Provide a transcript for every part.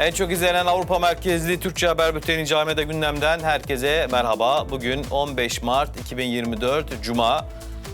En çok izlenen Avrupa merkezli Türkçe haber bülteni Cami'de gündemden herkese merhaba. Bugün 15 Mart 2024 Cuma.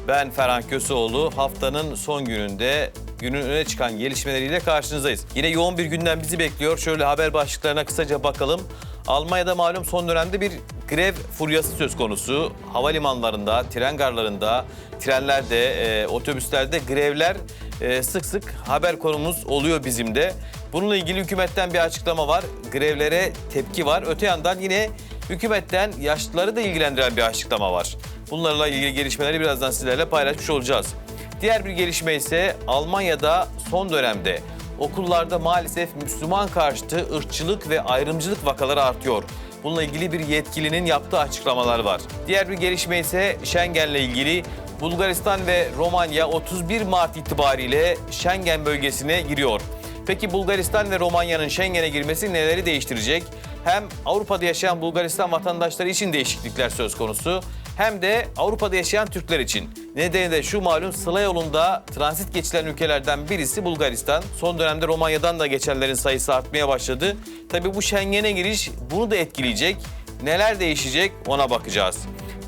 Ben Ferhan Köseoğlu. Haftanın son gününde günün öne çıkan gelişmeleriyle karşınızdayız. Yine yoğun bir gündem bizi bekliyor. Şöyle haber başlıklarına kısaca bakalım. Almanya'da malum son dönemde bir grev furyası söz konusu. Havalimanlarında, tren garlarında, trenlerde, e, otobüslerde grevler e, sık sık haber konumuz oluyor bizim de. Bununla ilgili hükümetten bir açıklama var. Grevlere tepki var. Öte yandan yine hükümetten yaşlıları da ilgilendiren bir açıklama var. Bunlarla ilgili gelişmeleri birazdan sizlerle paylaşmış olacağız. Diğer bir gelişme ise Almanya'da son dönemde okullarda maalesef Müslüman karşıtı ırkçılık ve ayrımcılık vakaları artıyor. Bununla ilgili bir yetkilinin yaptığı açıklamalar var. Diğer bir gelişme ise Schengen'le ilgili Bulgaristan ve Romanya 31 Mart itibariyle Schengen bölgesine giriyor. Peki Bulgaristan ve Romanya'nın Schengen'e girmesi neleri değiştirecek? Hem Avrupa'da yaşayan Bulgaristan vatandaşları için değişiklikler söz konusu hem de Avrupa'da yaşayan Türkler için. Nedeni de şu malum Sıla yolunda transit geçilen ülkelerden birisi Bulgaristan. Son dönemde Romanya'dan da geçenlerin sayısı artmaya başladı. Tabii bu Schengen'e giriş bunu da etkileyecek. Neler değişecek ona bakacağız.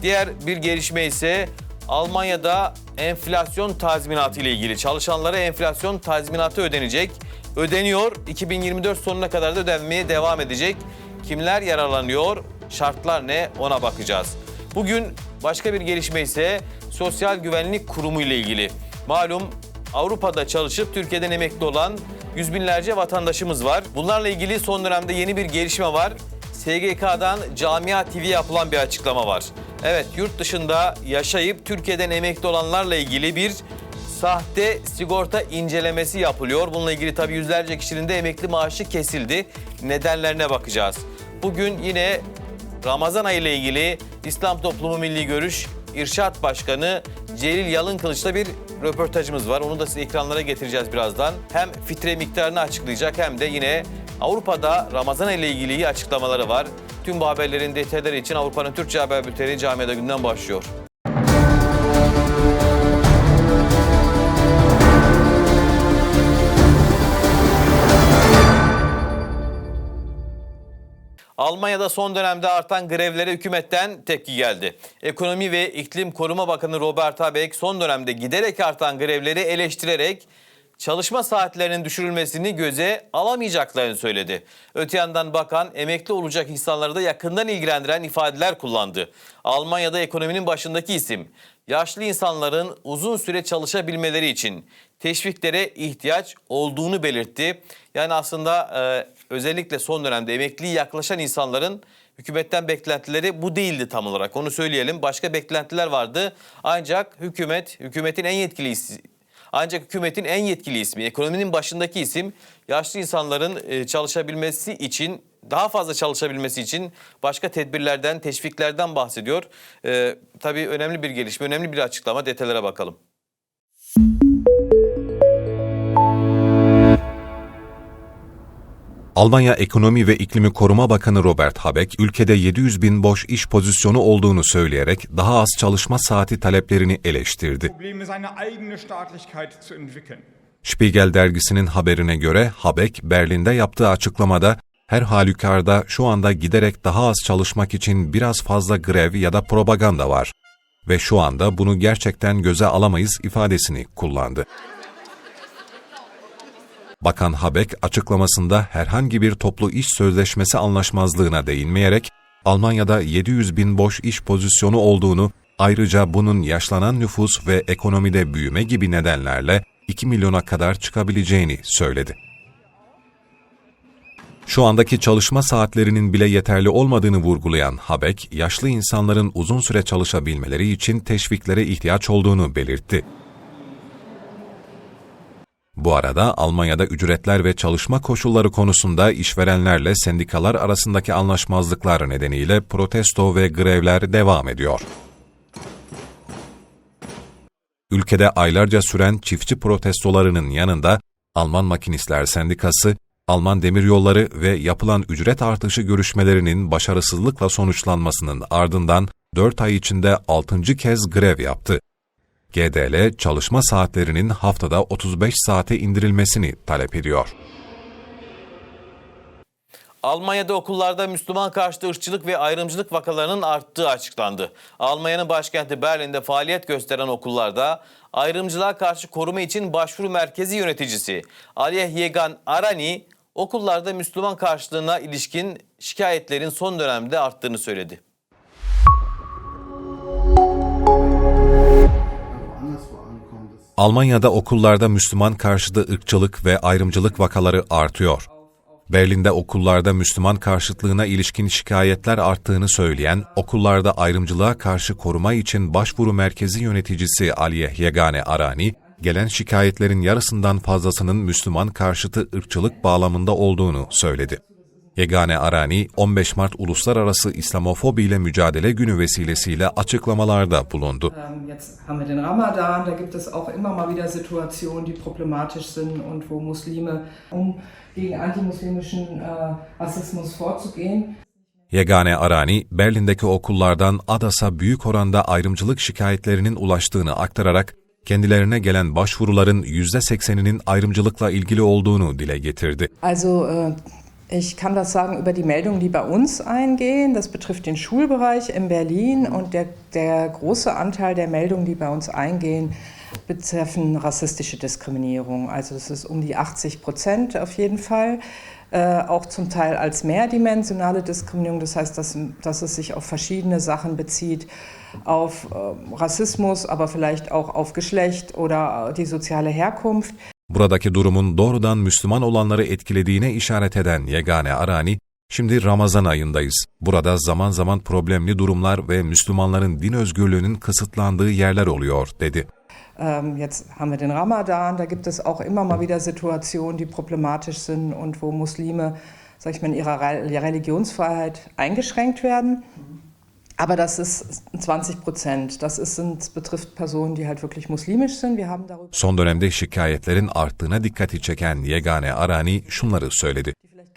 Diğer bir gelişme ise Almanya'da enflasyon tazminatı ile ilgili çalışanlara enflasyon tazminatı ödenecek. Ödeniyor. 2024 sonuna kadar da ödenmeye devam edecek. Kimler yararlanıyor? Şartlar ne? Ona bakacağız. Bugün başka bir gelişme ise Sosyal Güvenlik Kurumu ile ilgili. Malum Avrupa'da çalışıp Türkiye'den emekli olan yüz binlerce vatandaşımız var. Bunlarla ilgili son dönemde yeni bir gelişme var. SGK'dan Camia TV'ye yapılan bir açıklama var. Evet yurt dışında yaşayıp Türkiye'den emekli olanlarla ilgili bir sahte sigorta incelemesi yapılıyor. Bununla ilgili tabii yüzlerce kişinin de emekli maaşı kesildi. Nedenlerine bakacağız. Bugün yine Ramazan ayı ile ilgili İslam Toplumu Milli Görüş İrşat Başkanı Celil Yalın Kılıç'ta bir röportajımız var. Onu da size ekranlara getireceğiz birazdan. Hem fitre miktarını açıklayacak hem de yine Avrupa'da Ramazan ile ilgili açıklamaları var. Tüm bu haberlerin detayları için Avrupa'nın Türkçe Haber Bülteni Camiada Günden başlıyor. Almanya'da son dönemde artan grevlere hükümetten tepki geldi. Ekonomi ve İklim Koruma Bakanı Robert Habeck son dönemde giderek artan grevleri eleştirerek çalışma saatlerinin düşürülmesini göze alamayacaklarını söyledi. Öte yandan bakan emekli olacak insanları da yakından ilgilendiren ifadeler kullandı. Almanya'da ekonominin başındaki isim yaşlı insanların uzun süre çalışabilmeleri için teşviklere ihtiyaç olduğunu belirtti. Yani aslında e, özellikle son dönemde emekliliğe yaklaşan insanların hükümetten beklentileri bu değildi tam olarak. Onu söyleyelim. Başka beklentiler vardı. Ancak hükümet, hükümetin en yetkili ancak hükümetin en yetkili ismi, ekonominin başındaki isim yaşlı insanların e, çalışabilmesi için, daha fazla çalışabilmesi için başka tedbirlerden, teşviklerden bahsediyor. E, tabii önemli bir gelişme, önemli bir açıklama. Detaylara bakalım. Almanya Ekonomi ve İklimi Koruma Bakanı Robert Habeck, ülkede 700 bin boş iş pozisyonu olduğunu söyleyerek daha az çalışma saati taleplerini eleştirdi. Spiegel dergisinin haberine göre Habeck, Berlin'de yaptığı açıklamada her halükarda şu anda giderek daha az çalışmak için biraz fazla grev ya da propaganda var ve şu anda bunu gerçekten göze alamayız ifadesini kullandı. Bakan Habeck açıklamasında herhangi bir toplu iş sözleşmesi anlaşmazlığına değinmeyerek Almanya'da 700 bin boş iş pozisyonu olduğunu, ayrıca bunun yaşlanan nüfus ve ekonomide büyüme gibi nedenlerle 2 milyona kadar çıkabileceğini söyledi. Şu andaki çalışma saatlerinin bile yeterli olmadığını vurgulayan Habeck, yaşlı insanların uzun süre çalışabilmeleri için teşviklere ihtiyaç olduğunu belirtti. Bu arada Almanya'da ücretler ve çalışma koşulları konusunda işverenlerle sendikalar arasındaki anlaşmazlıklar nedeniyle protesto ve grevler devam ediyor. Ülkede aylarca süren çiftçi protestolarının yanında Alman Makinistler Sendikası, Alman Demiryolları ve yapılan ücret artışı görüşmelerinin başarısızlıkla sonuçlanmasının ardından 4 ay içinde 6. kez grev yaptı. GDL çalışma saatlerinin haftada 35 saate indirilmesini talep ediyor. Almanya'da okullarda Müslüman karşıtı ırkçılık ve ayrımcılık vakalarının arttığı açıklandı. Almanya'nın başkenti Berlin'de faaliyet gösteren okullarda ayrımcılığa karşı koruma için başvuru merkezi yöneticisi Aliye Yegan Arani okullarda Müslüman karşıtlığına ilişkin şikayetlerin son dönemde arttığını söyledi. Almanya'da okullarda Müslüman karşıtı ırkçılık ve ayrımcılık vakaları artıyor. Berlin'de okullarda Müslüman karşıtlığına ilişkin şikayetler arttığını söyleyen, okullarda ayrımcılığa karşı koruma için başvuru merkezi yöneticisi Aliye Yegane Arani, gelen şikayetlerin yarısından fazlasının Müslüman karşıtı ırkçılık bağlamında olduğunu söyledi. Yegane Arani, 15 Mart Uluslararası İslamofobi ile Mücadele Günü vesilesiyle açıklamalarda bulundu. Ähm, um äh, Yegane Arani, Berlin'deki okullardan ADAS'a büyük oranda ayrımcılık şikayetlerinin ulaştığını aktararak, kendilerine gelen başvuruların %80'inin ayrımcılıkla ilgili olduğunu dile getirdi. Also äh, ich kann das sagen über die Meldungen, die bei uns eingehen. Das betrifft den Schulbereich in Berlin und der, der große Anteil der Meldungen, die bei uns eingehen, betreffen rassistische Diskriminierung. Also das ist um die 80 Prozent auf jeden Fall. Äh, auch zum Teil als mehrdimensionale Diskriminierung, das heißt, dass, dass es sich auf verschiedene Sachen bezieht, auf äh, Rassismus, aber vielleicht auch auf Geschlecht oder die soziale Herkunft. Buradaki durumun doğrudan Müslüman olanları etkilediğine işaret eden Yegane Arani, şimdi Ramazan ayındayız. Burada zaman zaman problemli durumlar ve Müslümanların din özgürlüğünün kısıtlandığı yerler oluyor, dedi. Ähm, Jetzt haben wir den Ramadan, da gibt es auch immer mal wieder Situationen, die problematisch sind und wo Muslime, sag ich mal, in ihrer Re- Religionsfreiheit eingeschränkt werden. Aber das ist 20 Prozent. Das ist, sind, betrifft Personen, die halt wirklich muslimisch sind. Wir haben darüber Son dönemde şikayetlerin arttığına dikkati çeken Yegane Arani şunları söyledi.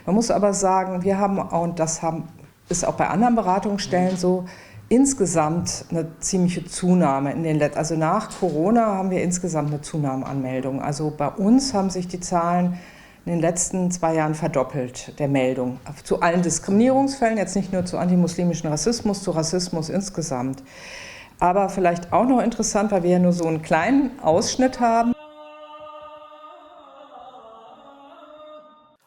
Man muss aber sagen, wir haben, und das haben, ist auch bei anderen Beratungsstellen so, insgesamt eine ziemliche Zunahme in den letzten, also nach Corona haben wir insgesamt eine Zunahme an Meldungen. Also bei uns haben sich die Zahlen in den letzten zwei Jahren verdoppelt, der Meldung. Zu allen Diskriminierungsfällen, jetzt nicht nur zu antimuslimischen Rassismus, zu Rassismus insgesamt. Aber vielleicht auch noch interessant, weil wir ja nur so einen kleinen Ausschnitt haben.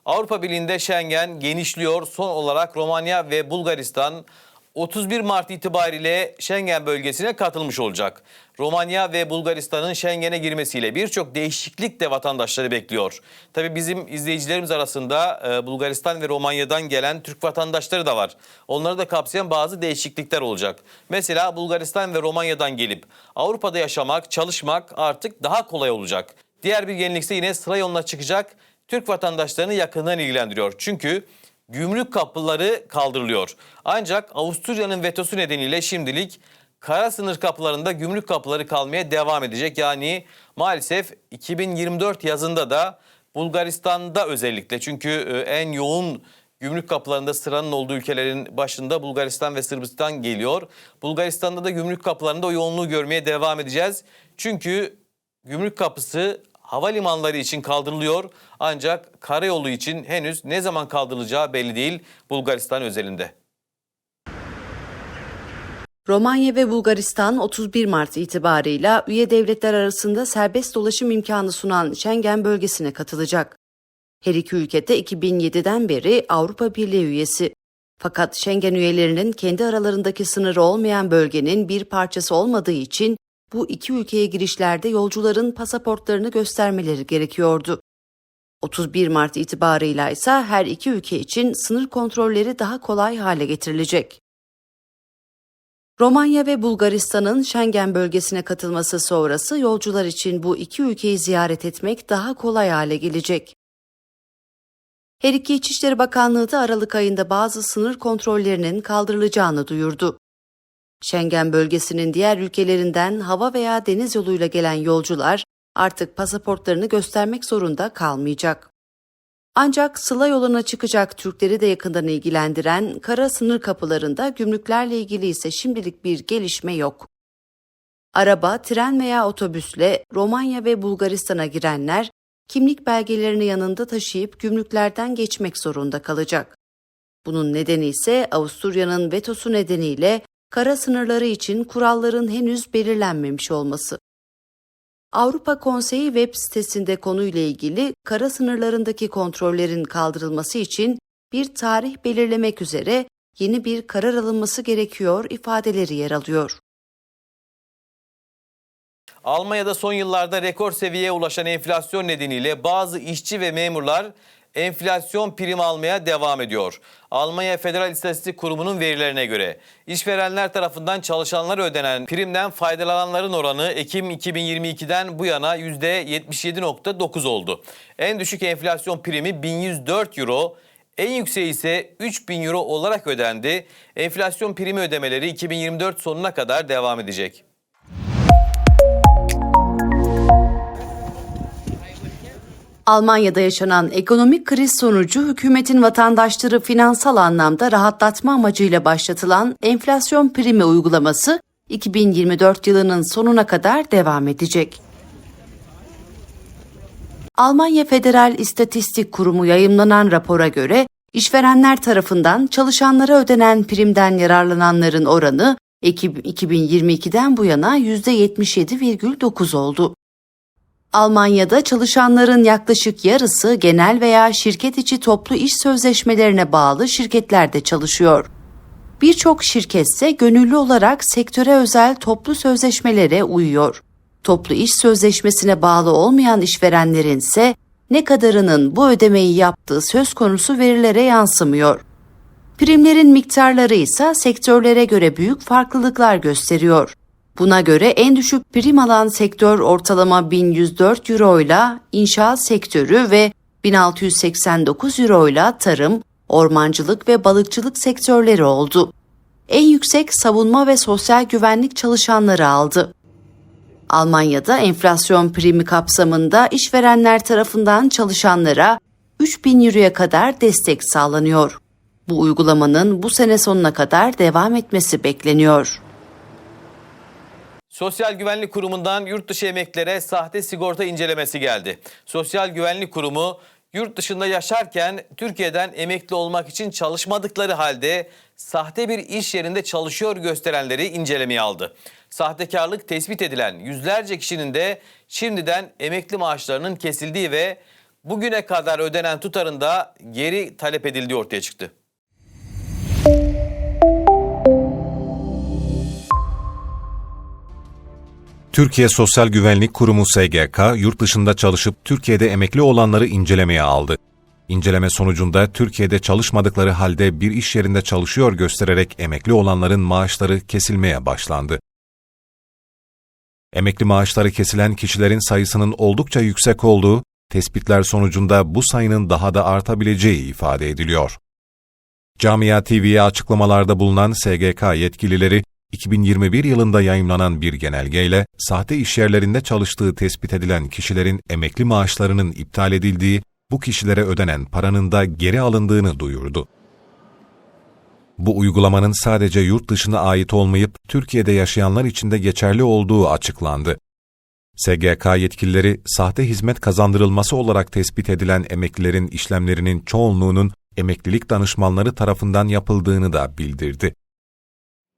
Avrupa Birliği'nde Schengen genişliyor. Son olarak Romanya ve Bulgaristan 31 Mart itibariyle Schengen bölgesine katılmış olacak. Romanya ve Bulgaristan'ın Schengen'e girmesiyle birçok değişiklik de vatandaşları bekliyor. Tabii bizim izleyicilerimiz arasında e, Bulgaristan ve Romanya'dan gelen Türk vatandaşları da var. Onları da kapsayan bazı değişiklikler olacak. Mesela Bulgaristan ve Romanya'dan gelip Avrupa'da yaşamak, çalışmak artık daha kolay olacak. Diğer bir yenilik ise yine sıra yoluna çıkacak Türk vatandaşlarını yakından ilgilendiriyor. Çünkü gümrük kapıları kaldırılıyor. Ancak Avusturya'nın vetosu nedeniyle şimdilik kara sınır kapılarında gümrük kapıları kalmaya devam edecek. Yani maalesef 2024 yazında da Bulgaristan'da özellikle çünkü e, en yoğun gümrük kapılarında sıranın olduğu ülkelerin başında Bulgaristan ve Sırbistan geliyor. Bulgaristan'da da gümrük kapılarında o yoğunluğu görmeye devam edeceğiz. Çünkü gümrük kapısı havalimanları için kaldırılıyor ancak karayolu için henüz ne zaman kaldırılacağı belli değil Bulgaristan özelinde. Romanya ve Bulgaristan 31 Mart itibarıyla üye devletler arasında serbest dolaşım imkanı sunan Schengen bölgesine katılacak. Her iki ülke de 2007'den beri Avrupa Birliği üyesi. Fakat Schengen üyelerinin kendi aralarındaki sınırı olmayan bölgenin bir parçası olmadığı için bu iki ülkeye girişlerde yolcuların pasaportlarını göstermeleri gerekiyordu. 31 Mart itibarıyla ise her iki ülke için sınır kontrolleri daha kolay hale getirilecek. Romanya ve Bulgaristan'ın Schengen bölgesine katılması sonrası yolcular için bu iki ülkeyi ziyaret etmek daha kolay hale gelecek. Her iki İçişleri Bakanlığı da Aralık ayında bazı sınır kontrollerinin kaldırılacağını duyurdu. Schengen bölgesinin diğer ülkelerinden hava veya deniz yoluyla gelen yolcular artık pasaportlarını göstermek zorunda kalmayacak. Ancak Sıla yoluna çıkacak Türkleri de yakından ilgilendiren kara sınır kapılarında gümrüklerle ilgili ise şimdilik bir gelişme yok. Araba, tren veya otobüsle Romanya ve Bulgaristan'a girenler kimlik belgelerini yanında taşıyıp gümrüklerden geçmek zorunda kalacak. Bunun nedeni ise Avusturya'nın vetosu nedeniyle kara sınırları için kuralların henüz belirlenmemiş olması. Avrupa Konseyi web sitesinde konuyla ilgili kara sınırlarındaki kontrollerin kaldırılması için bir tarih belirlemek üzere yeni bir karar alınması gerekiyor ifadeleri yer alıyor. Almanya'da son yıllarda rekor seviyeye ulaşan enflasyon nedeniyle bazı işçi ve memurlar enflasyon prim almaya devam ediyor. Almanya Federal İstatistik Kurumu'nun verilerine göre işverenler tarafından çalışanlara ödenen primden faydalananların oranı Ekim 2022'den bu yana %77.9 oldu. En düşük enflasyon primi 1104 euro, en yükseği ise 3000 euro olarak ödendi. Enflasyon primi ödemeleri 2024 sonuna kadar devam edecek. Almanya'da yaşanan ekonomik kriz sonucu hükümetin vatandaşları finansal anlamda rahatlatma amacıyla başlatılan enflasyon primi uygulaması 2024 yılının sonuna kadar devam edecek. Almanya Federal İstatistik Kurumu yayımlanan rapora göre işverenler tarafından çalışanlara ödenen primden yararlananların oranı Ekim 2022'den bu yana %77,9 oldu. Almanya'da çalışanların yaklaşık yarısı genel veya şirket içi toplu iş sözleşmelerine bağlı şirketlerde çalışıyor. Birçok şirketse gönüllü olarak sektöre özel toplu sözleşmelere uyuyor. Toplu iş sözleşmesine bağlı olmayan işverenlerin ise ne kadarının bu ödemeyi yaptığı söz konusu verilere yansımıyor. Primlerin miktarları ise sektörlere göre büyük farklılıklar gösteriyor. Buna göre en düşük prim alan sektör ortalama 1104 euro ile inşaat sektörü ve 1689 euro ile tarım, ormancılık ve balıkçılık sektörleri oldu. En yüksek savunma ve sosyal güvenlik çalışanları aldı. Almanya'da enflasyon primi kapsamında işverenler tarafından çalışanlara 3000 euroya kadar destek sağlanıyor. Bu uygulamanın bu sene sonuna kadar devam etmesi bekleniyor. Sosyal Güvenlik Kurumu'ndan yurt dışı emeklilere sahte sigorta incelemesi geldi. Sosyal Güvenlik Kurumu yurt dışında yaşarken Türkiye'den emekli olmak için çalışmadıkları halde sahte bir iş yerinde çalışıyor gösterenleri incelemeye aldı. Sahtekarlık tespit edilen yüzlerce kişinin de şimdiden emekli maaşlarının kesildiği ve bugüne kadar ödenen tutarın da geri talep edildiği ortaya çıktı. Türkiye Sosyal Güvenlik Kurumu SGK, yurt dışında çalışıp Türkiye'de emekli olanları incelemeye aldı. İnceleme sonucunda Türkiye'de çalışmadıkları halde bir iş yerinde çalışıyor göstererek emekli olanların maaşları kesilmeye başlandı. Emekli maaşları kesilen kişilerin sayısının oldukça yüksek olduğu, tespitler sonucunda bu sayının daha da artabileceği ifade ediliyor. Camia TV'ye açıklamalarda bulunan SGK yetkilileri, 2021 yılında yayımlanan bir genelgeyle sahte işyerlerinde çalıştığı tespit edilen kişilerin emekli maaşlarının iptal edildiği, bu kişilere ödenen paranın da geri alındığını duyurdu. Bu uygulamanın sadece yurt dışına ait olmayıp Türkiye'de yaşayanlar için de geçerli olduğu açıklandı. SGK yetkilileri sahte hizmet kazandırılması olarak tespit edilen emeklilerin işlemlerinin çoğunluğunun emeklilik danışmanları tarafından yapıldığını da bildirdi.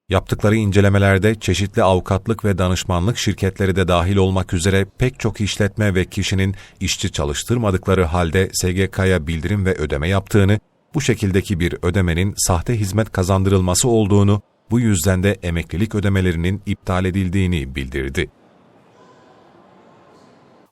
Yaptıkları incelemelerde çeşitli avukatlık ve danışmanlık şirketleri de dahil olmak üzere pek çok işletme ve kişinin işçi çalıştırmadıkları halde SGK'ya bildirim ve ödeme yaptığını, bu şekildeki bir ödemenin sahte hizmet kazandırılması olduğunu, bu yüzden de emeklilik ödemelerinin iptal edildiğini bildirdi.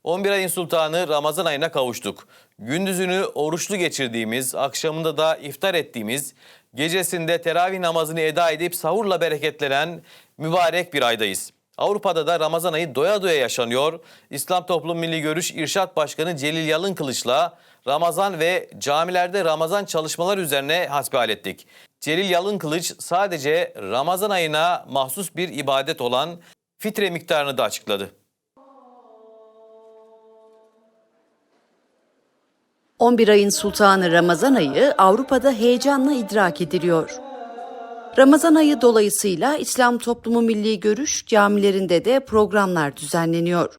11 ayın sultanı Ramazan ayına kavuştuk. Gündüzünü oruçlu geçirdiğimiz, akşamında da iftar ettiğimiz, gecesinde teravih namazını eda edip sahurla bereketlenen mübarek bir aydayız. Avrupa'da da Ramazan ayı doya doya yaşanıyor. İslam Toplum Milli Görüş İrşat Başkanı Celil Yalın Kılıç'la Ramazan ve camilerde Ramazan çalışmalar üzerine hasbihal ettik. Celil Yalın Kılıç sadece Ramazan ayına mahsus bir ibadet olan fitre miktarını da açıkladı. 11 ayın sultanı Ramazan ayı Avrupa'da heyecanla idrak ediliyor. Ramazan ayı dolayısıyla İslam Toplumu Milli Görüş camilerinde de programlar düzenleniyor.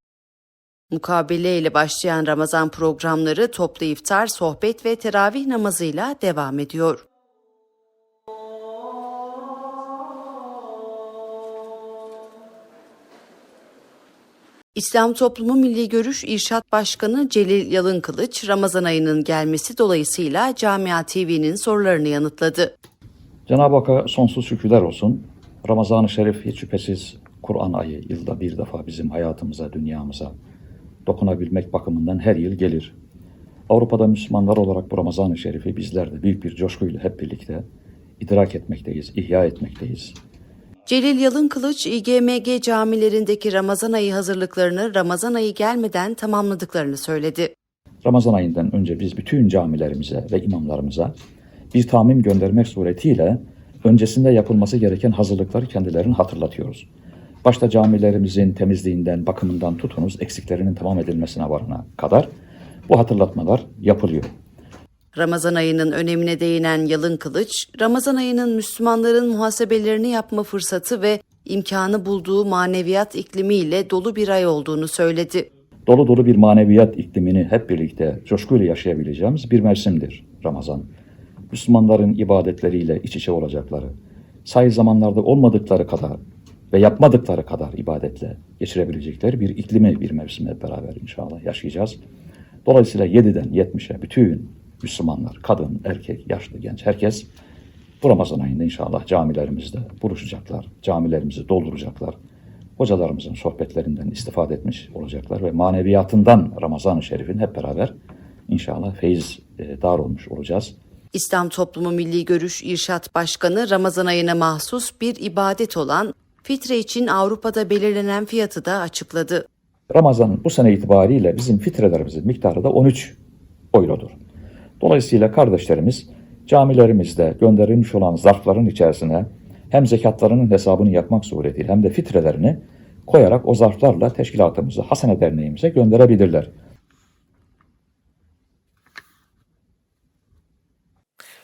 Mukabele ile başlayan Ramazan programları toplu iftar, sohbet ve teravih namazıyla devam ediyor. İslam Toplumu Milli Görüş İrşat Başkanı Celil Yalınkılıç, Ramazan ayının gelmesi dolayısıyla Camia TV'nin sorularını yanıtladı. Cenab-ı Hakk'a sonsuz şükürler olsun. Ramazan-ı Şerif hiç şüphesiz Kur'an ayı yılda bir defa bizim hayatımıza, dünyamıza dokunabilmek bakımından her yıl gelir. Avrupa'da Müslümanlar olarak bu Ramazan-ı Şerif'i bizler de büyük bir coşkuyla hep birlikte idrak etmekteyiz, ihya etmekteyiz. Celil Yalınkılıç, İGMG camilerindeki Ramazan ayı hazırlıklarını Ramazan ayı gelmeden tamamladıklarını söyledi. Ramazan ayından önce biz bütün camilerimize ve imamlarımıza bir tamim göndermek suretiyle öncesinde yapılması gereken hazırlıkları kendilerine hatırlatıyoruz. Başta camilerimizin temizliğinden, bakımından tutunuz eksiklerinin tamam edilmesine varana kadar bu hatırlatmalar yapılıyor. Ramazan ayının önemine değinen Yalın Kılıç, Ramazan ayının Müslümanların muhasebelerini yapma fırsatı ve imkanı bulduğu maneviyat iklimiyle dolu bir ay olduğunu söyledi. Dolu dolu bir maneviyat iklimini hep birlikte coşkuyla yaşayabileceğimiz bir mevsimdir Ramazan. Müslümanların ibadetleriyle iç içe olacakları, sayı zamanlarda olmadıkları kadar ve yapmadıkları kadar ibadetle geçirebilecekleri bir iklimi bir mevsim hep beraber inşallah yaşayacağız. Dolayısıyla 7'den 70'e bütün Müslümanlar, kadın, erkek, yaşlı, genç herkes bu Ramazan ayında inşallah camilerimizde buluşacaklar, camilerimizi dolduracaklar. Hocalarımızın sohbetlerinden istifade etmiş olacaklar ve maneviyatından Ramazan-ı Şerif'in hep beraber inşallah feyiz e, dar olmuş olacağız. İslam Toplumu Milli Görüş İrşat Başkanı Ramazan ayına mahsus bir ibadet olan fitre için Avrupa'da belirlenen fiyatı da açıkladı. Ramazan bu sene itibariyle bizim fitrelerimizin miktarı da 13 eurodur. Dolayısıyla kardeşlerimiz camilerimizde gönderilmiş olan zarfların içerisine hem zekatlarının hesabını yapmak suretiyle hem de fitrelerini koyarak o zarflarla teşkilatımızı, Hasene Derneğimize gönderebilirler.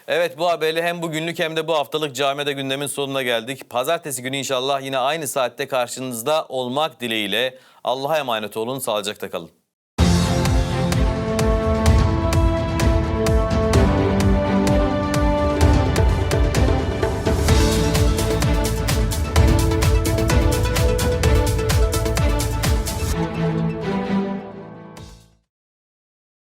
Evet bu haberle hem bugünlük hem de bu haftalık camide gündemin sonuna geldik. Pazartesi günü inşallah yine aynı saatte karşınızda olmak dileğiyle. Allah'a emanet olun, sağlıcakla kalın.